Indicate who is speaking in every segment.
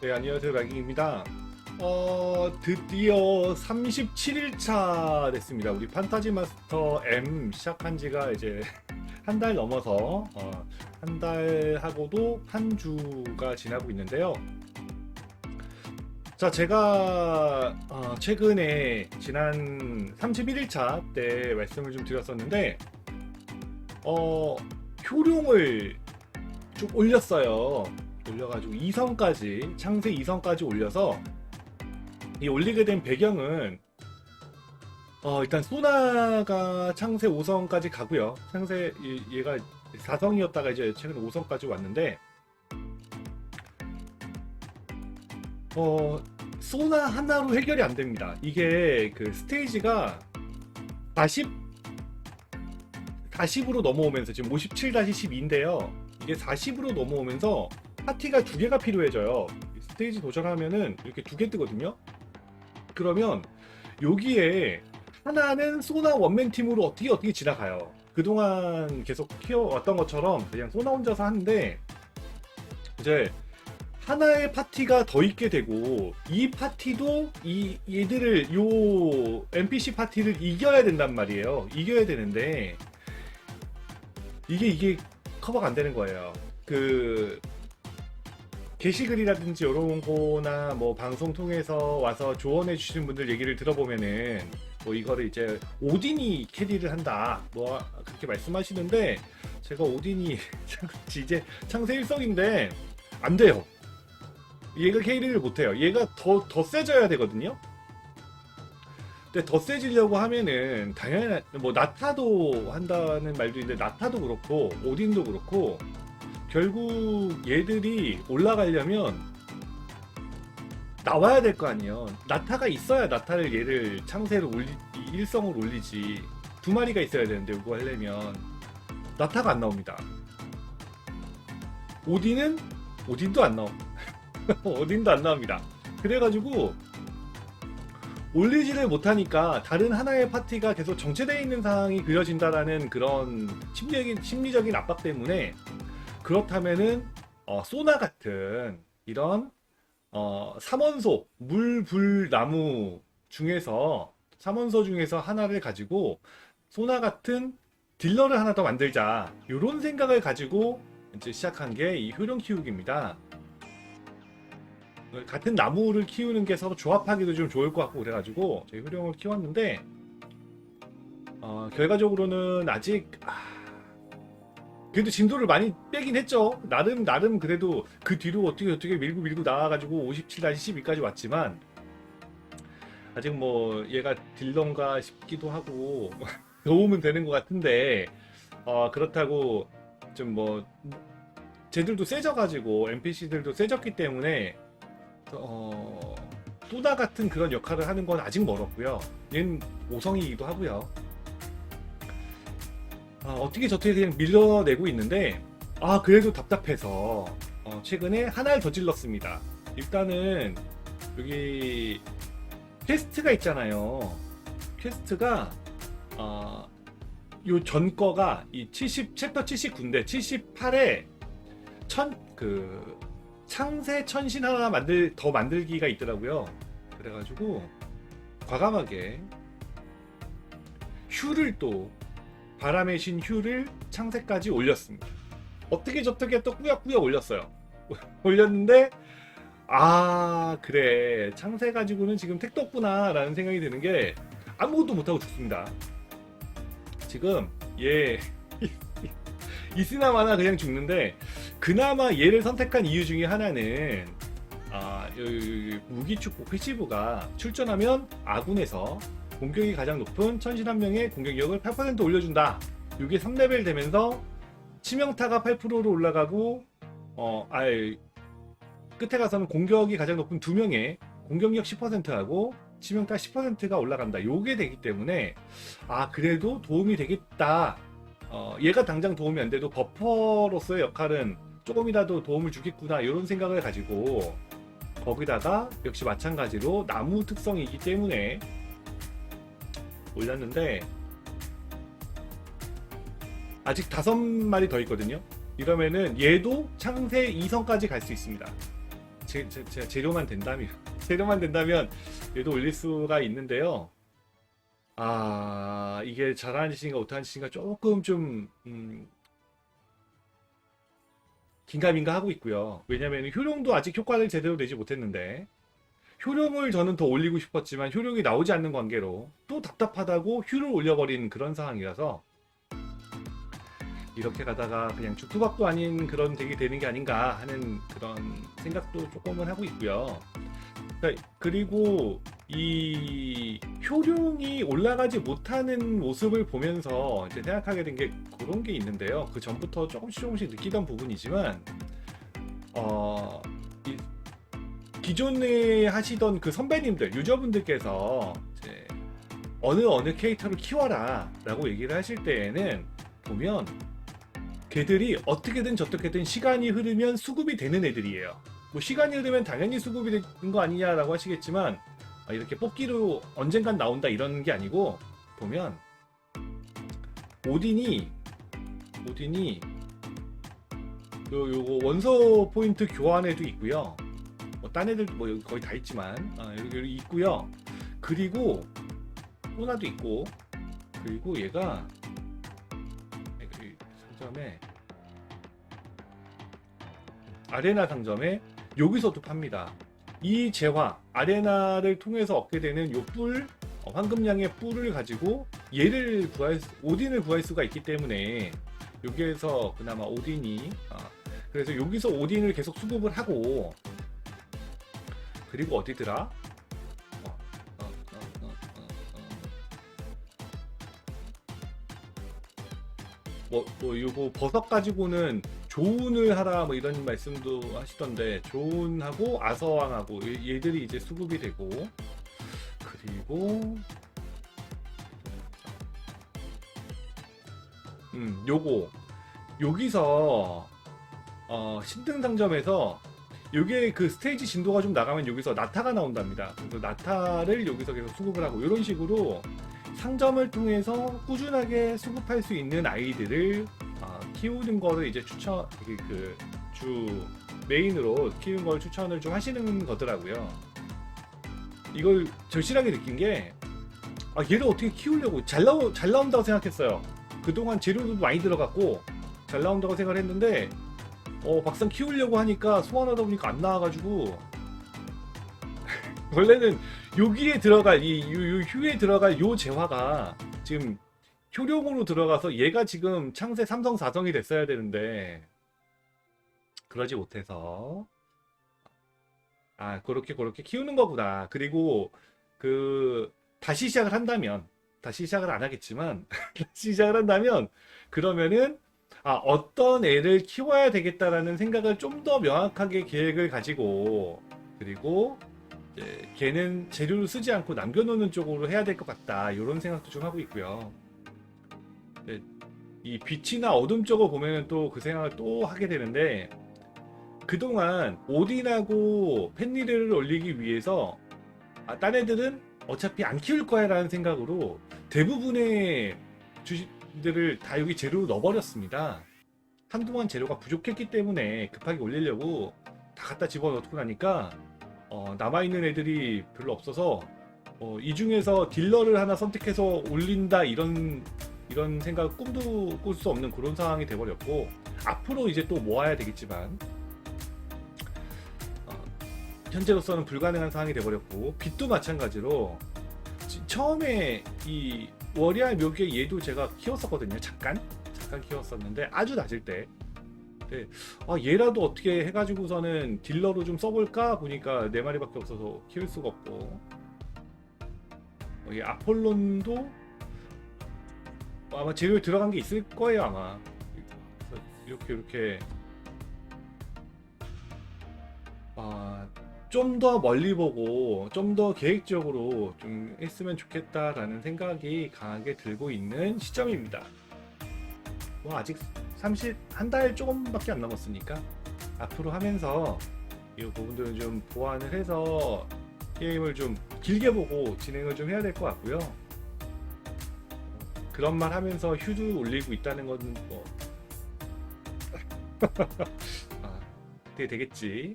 Speaker 1: 네, 안녕하세요. 락잉입니다. 어, 드디어 37일차 됐습니다. 우리 판타지 마스터 M 시작한 지가 이제 한 달 넘어서, 어, 한 달 하고도 한 주가 지나고 있는데요. 자, 제가, 어, 최근에 지난 31일차 때 말씀을 좀 드렸었는데, 어, 효룡을 좀 올렸어요. 올려가지고 2성까지 창세 2성까지 올려서 이 올리게 된 배경은 어 일단 소나가 창세 5성까지 가고요. 창세 이- 얘가 4성이었다가 이제 최근 5성까지 왔는데 어 소나 하나로 해결이 안 됩니다. 이게 그 스테이지가 40 40으로 넘어오면서 지금 57-12인데요. 이게 40으로 넘어오면서 파티가 두 개가 필요해져요. 스테이지 도전하면은 이렇게 두 개 뜨거든요. 그러면 여기에 하나는 소나 원맨 팀으로 어떻게 어떻게 지나가요. 그동안 계속 키워왔던 것처럼 그냥 소나 혼자서 하는데 이제 하나의 파티가 더 있게 되고 이 파티도 이 얘들을 요 NPC 파티를 이겨야 된단 말이에요. 이겨야 되는데 이게 이게 커버가 안 되는 거예요. 그 게시글이라든지 이런 거나 뭐 방송 통해서 와서 조언해 주시는 분들 얘기를 들어보면은 뭐 이거를 이제 오딘이 캐리를 한다. 뭐 그렇게 말씀하시는데 제가 오딘이 이제 창세 1성인데 안 돼요. 얘가 캐리를 못 해요. 얘가 더 더 세져야 되거든요. 근데 더 세지려고 하면은 당연히 뭐 나타도 한다는 말도 있는데 나타도 그렇고 오딘도 그렇고 결국 얘들이 올라가려면 나와야 될 거 아니에요. 나타가 있어야 나타를 얘를 창세로 올리 일성을 올리지. 두 마리가 있어야 되는데 이거 하려면 나타가 안 나옵니다. 오딘은 오딘도 안 나옵니다. 오딘도 안 나옵니다. 그래가지고 올리지를 못하니까 다른 하나의 파티가 계속 정체되어 있는 상황이 그려진다라는 그런 심리적인 심리적인 압박 때문에 그렇다면은 어, 소나 같은 이런 어, 삼원소 물, 불, 나무 중에서 삼원소 중에서 하나를 가지고 소나 같은 딜러를 하나 더 만들자 이런 생각을 가지고 이제 시작한 게 이 효령 키우기입니다. 같은 나무를 키우는 게 서로 조합하기도 좀 좋을 것 같고 그래가지고 제 효령을 키웠는데 어, 결과적으로는 아직 아, 그래도 진도를 많이 빼긴 했죠. 나름 나름 그래도 그 뒤로 어떻게 어떻게 밀고 밀고 나와가지고 57-12까지 왔지만 아직 뭐 얘가 딜런가 싶기도 하고 도움은 되는 것 같은데 어, 그렇다고 좀 뭐 쟤들도 세져가지고 NPC들도 세졌기 때문에 어, 소다 같은 그런 역할을 하는 건 아직 멀었고요. 얘는 5성이기도 하고요. 아, 어떻게 저렇게 그냥 밀려내고 있는데 아 그래도 답답해서 어, 최근에 하나를 더 찔렀습니다. 일단은 여기 퀘스트가 있잖아요. 퀘스트가 어, 요 전 거가 이 70, 챕터 79인데 78에 천 그 창세 천신 하나 만들 더 만들기가 있더라고요. 그래가지고 과감하게 휴를 또 바람의 신 휴를 창세까지 올렸습니다. 어떻게 저떻게 또 꾸역꾸역 올렸어요. 올렸는데 아 그래 창세 가지고는 지금 택도 없구나 라는 생각이 드는 게 아무것도 못하고 죽습니다. 지금 얘 있으나마나 그냥 죽는데 그나마 얘를 선택한 이유 중에 하나는 아, 이 무기축 패시브가 출전하면 아군에서 공격이 가장 높은 천신 한 명의 공격력을 8% 올려준다. 이게 3레벨 되면서 치명타가 8%로 올라가고 어, 아예 끝에 가서는 공격이 가장 높은 두 명의 공격력 10%하고 치명타 10%가 올라간다. 요게 되기 때문에 아 그래도 도움이 되겠다. 어, 얘가 당장 도움이 안 돼도 버퍼로서의 역할은 조금이라도 도움을 주겠구나 이런 생각을 가지고 거기다가 역시 마찬가지로 나무 특성이기 때문에 올렸는데 아직 다섯 마리 더 있거든요. 이러면은 얘도 창세 2성까지 갈 수 있습니다. 제, 제, 제, 재료만 된다면 재료만 된다면 얘도 올릴 수가 있는데요. 아 이게 잘하는 짓인가 못하는 짓인가 조금 좀 음, 긴가민가 하고 있고요. 왜냐면 효령도 아직 효과를 제대로 내지 못했는데 효령을 저는 더 올리고 싶었지만 효령이 나오지 않는 관계로 또 답답하다고 휴를 올려버린 그런 상황이라서 이렇게 가다가 그냥 죽두밥도 아닌 그런 덱이 되는 게 아닌가 하는 그런 생각도 조금은 하고 있고요. 그러니까 그리고 이 효룡이 올라가지 못하는 모습을 보면서 이제 생각하게 된 게 그런 게 있는데요. 그 전부터 조금씩 조금씩 느끼던 부분이지만 어, 이 기존에 하시던 그 선배님들 유저분들께서 이제 어느 어느 캐릭터를 키워라 라고 얘기를 하실 때에는 보면 걔들이 어떻게든 저떻게든 시간이 흐르면 수급이 되는 애들이에요. 뭐 시간이 흐르면 당연히 수급이 되는 거 아니냐라고 하시겠지만 아, 이렇게 뽑기로 언젠간 나온다 이런 게 아니고 보면 오딘이 오딘이 요 요거 원소 포인트 교환에도 있고요. 뭐딴 애들 뭐 여기 거의 다 있지만 아, 여기, 여기 있고요. 그리고 호나도 있고 그리고 얘가 그 상점에 아레나 상점에 여기서도 팝니다. 이 재화 아레나를 통해서 얻게 되는 요 뿔, 어, 황금량의 뿔을 가지고 얘를 구할 수- 오딘을 구할 수가 있기 때문에 여기에서 그나마 오딘이 아, 그래서 여기서 오딘을 계속 수급을 하고 그리고 어디더라? 어, 어, 어. 뭐, 뭐 요거 버섯 가지고는 조운을 하라 뭐 이런 말씀도 하시던데 조운하고 아서왕하고 얘- 얘들이 이제 수급이 되고 그리고 음 요거 여기서 어 신등 상점에서 요게 그 스테이지 진도가 좀 나가면 여기서 나타가 나온답니다. 그래서 나타를 여기서 계속 수급을 하고 이런 식으로 상점을 통해서 꾸준하게 수급할 수 있는 아이들을 아, 키우는 거를 이제 추천 그주 메인으로 키우는 걸 추천을 좀 하시는 거더라고요. 이걸 절실하게 느낀 게 아, 얘를 어떻게 키우려고 잘 나오 잘 나온다고 생각했어요. 그동안 재료도 많이 들어갔고 잘 나온다고 생각을 했는데 어 막상 키우려고 하니까 소환하다 보니까 안 나와가지고. 원래는 여기에 들어갈 이 요, 요 휴에 들어갈 요 재화가 지금 효령으로 들어가서 얘가 지금 창세 삼성 4성이 됐어야 되는데 그러지 못해서. 아 그렇게 그렇게 키우는 거구나. 그리고 그 다시 시작을 한다면 다시 시작을 안 하겠지만 다시 시작을 한다면 그러면은 아 어떤 애를 키워야 되겠다라는 생각을 좀 더 명확하게 계획을 가지고 그리고 이제 걔는 재료를 쓰지 않고 남겨놓는 쪽으로 해야 될 것 같다 이런 생각도 좀 하고 있고요. 네, 이 빛이나 어둠 쪽을 보면은 또그 생각을 또 하게 되는데 그동안 오딘하고 펜리를 올리기 위해서 아, 딴 애들은 어차피 안 키울 거야 라는 생각으로 대부분의 주식 들을 다 여기 재료로 넣어버렸습니다. 한동안 재료가 부족했기 때문에 급하게 올리려고 다 갖다 집어넣고 나니까 어, 남아있는 애들이 별로 없어서 어, 이 중에서 딜러를 하나 선택해서 올린다 이런 이런 생각 꿈도 꿀 수 없는 그런 상황이 돼버렸고 앞으로 이제 또 모아야 되겠지만 어, 현재로서는 불가능한 상황이 돼버렸고 빛도 마찬가지로 지- 처음에 이 월야 묘기의 얘도 제가 키웠었거든요. 잠깐? 잠깐 키웠었는데 아주 낮을 때. 근데 아 얘라도 어떻게 해가지고서는 딜러로 좀 써볼까 보니까 네 마리밖에 없어서 키울 수가 없고. 어, 이 아폴론도 아마 재료에 들어간 게 있을 거예요 아마. 이렇게 이렇게. 아, 좀 더 멀리 보고 좀 더 계획적으로 좀 했으면 좋겠다라는 생각이 강하게 들고 있는 시점입니다. 뭐 아직 30 한 달 조금밖에 안 남았으니까 앞으로 하면서 이 부분들을 좀 보완을 해서 게임을 좀 길게 보고 진행을 좀 해야 될 것 같고요. 그런 말 하면서 휴도 올리고 있다는 건 뭐. 아, 어떻게 되겠지.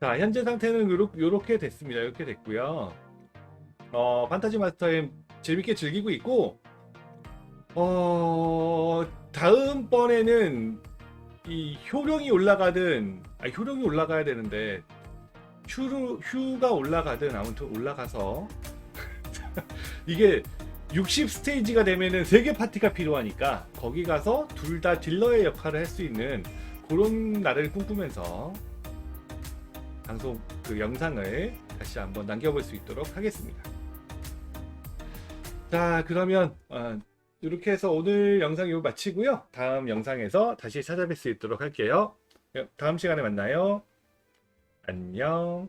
Speaker 1: 자, 현재 상태는 요렇게 됐습니다. 이렇게 됐고요. 어, 판타지 마스터엠 재밌게 즐기고 있고, 어, 다음번에는 이 효령이 올라가든, 아, 효령이 올라가야 되는데, 휴, 휴가 올라가든 아무튼 올라가서, 이게 60 스테이지가 되면은 3개 파티가 필요하니까, 거기 가서 둘 다 딜러의 역할을 할 수 있는 그런 날을 꿈꾸면서, 방송 그 영상을 다시 한번 남겨볼 수 있도록 하겠습니다. 자, 그러면 어, 이렇게 해서 오늘 영상 이거 마치고요. 다음 영상에서 다시 찾아뵐 수 있도록 할게요. 다음 시간에 만나요. 안녕.